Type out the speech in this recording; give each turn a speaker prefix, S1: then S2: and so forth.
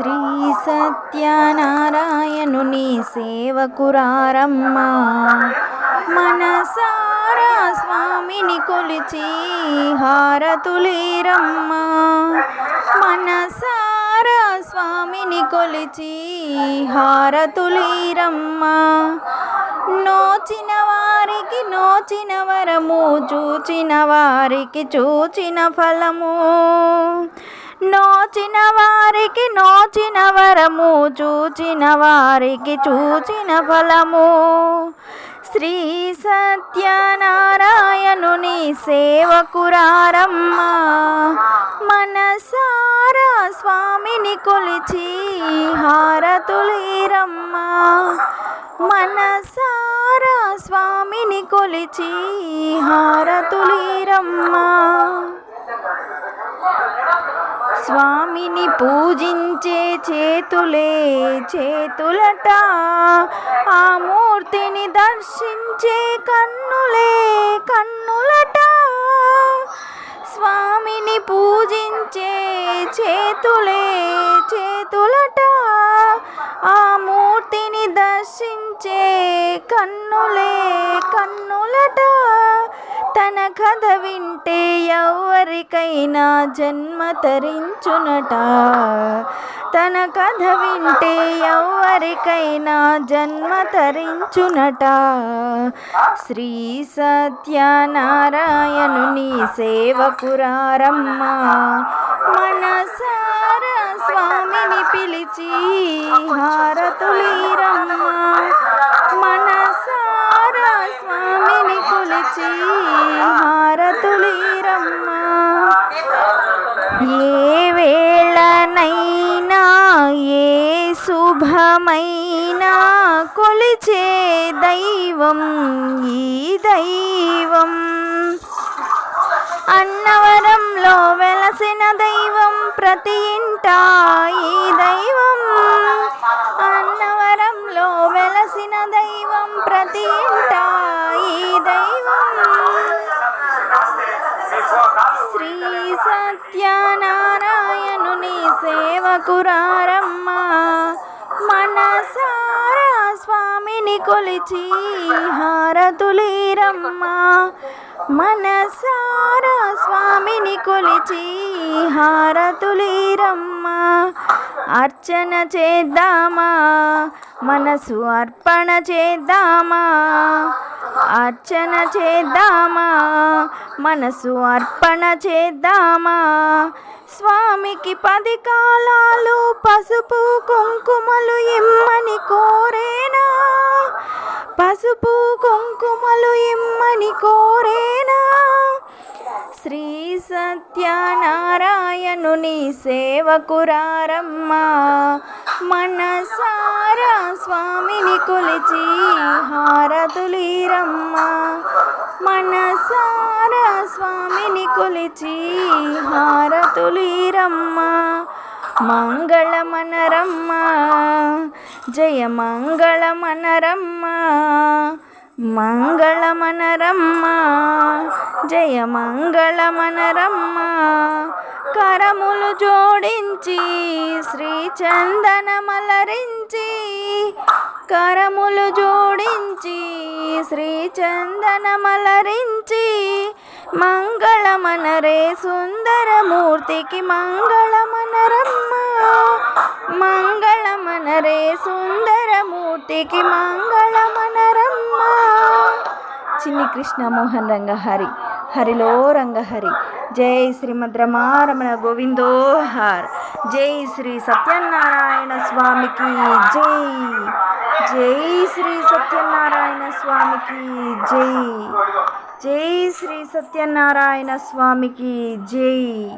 S1: శ్రీ సత్యనారాయణుని సేవకురారమ్మా. మనసారా స్వామిని కొలిచి హారతులీరమ్మా. మనసారా స్వామిని కొలిచి హారతులీరమ్మా. నోచిన వారికి నోచిన వరము చూచిన వారికి చూచిన ఫలము. నోచిన వారికి నోచిన వరము చూచిన వారికి చూచిన ఫలము. శ్రీ సత్యనారాయణుని సేవకురారమ్మా మనసారా స్వామిని కొలిచి హారతులీరమ్మ. మనసారా స్వామిని కొలిచి హారతులీరమ్మ. స్వామిని పూజించే చేతులే చేతులట. ఆ మూర్తిని దర్శించే కన్నులే కన్నులట. స్వామిని పూజించే చేతులే చేతులట. ఆ మూర్తిని దర్శించే కన్నులే కన్నులట. తన కథ వింటే ఎవరికైనా జన్మ తరించునట. తన కథ వింటే ఎవరికైనా జన్మ తరించునట. శ్రీ సత్యనారాయణుని సేవకురారమ్మా మనసార స్వామిని పిలిచి హారతులీరమ్మా. మనసార స్వామిని కొలిచి హారతులీరమ్మా. ఏ వేళనైనా ఏ శుభమైనా కొలిచే దైవం ఈ దైవం. అన్నవరంలో వెలసిన దైవం ప్రతి ఇంట ఈ దైవం. అన్నవరంలో వెలసిన దైవం ప్రతి ఇంట కురారమ్మ మనసారా స్వామిని కొలిచి హారతులీరమ్మా. మనసారా స్వామిని కొలిచి హారతులీరమ్మా. అర్చన చేద్దామా? మనసు అర్పణ చేద్దామా? అర్చన చేద్దామా? మనసు అర్పణ చేద్దామా? స్వామికి పది కాలాలు పసుపు కుంకుమలు ఇమ్మని కోరేనా? పసుపు కుంకుమలు ఇమ్మని కోరేనా? శ్రీ సత్యనారాయణుని సేవకురారమ్మా. మనసారా స్వామిని కొలిచి హారతులీరమ్మ మనసారా స్వామిని కొలిచి హారతులీరమ్మ మంగళ మనరమ్మ. జయ మంగళ మనరమ్మ. మంగళ మనరమ్మ. జయ మంగళ మనరమ్మ. కరములు జోడించి శ్రీ చందనమలరించి కరములు జోడించి శ్రీ చందనమలరించి మంగళమనరే సుందరమూర్తికి మంగళమనరమ్మ మంగళమనరే సుందరమూర్తికి మంగళమనరమ్మ. చిన్ని కృష్ణ మోహన్ రంగహరి. హరిలో రంగహరి. జై శ్రీమద్ రమారమణ గోవిందో హర్. జై శ్రీ సత్యనారాయణ స్వామికి జై. జై శ్రీ సత్యనారాయణ స్వామికి జై. జై శ్రీ సత్యనారాయణ స్వామికి జై.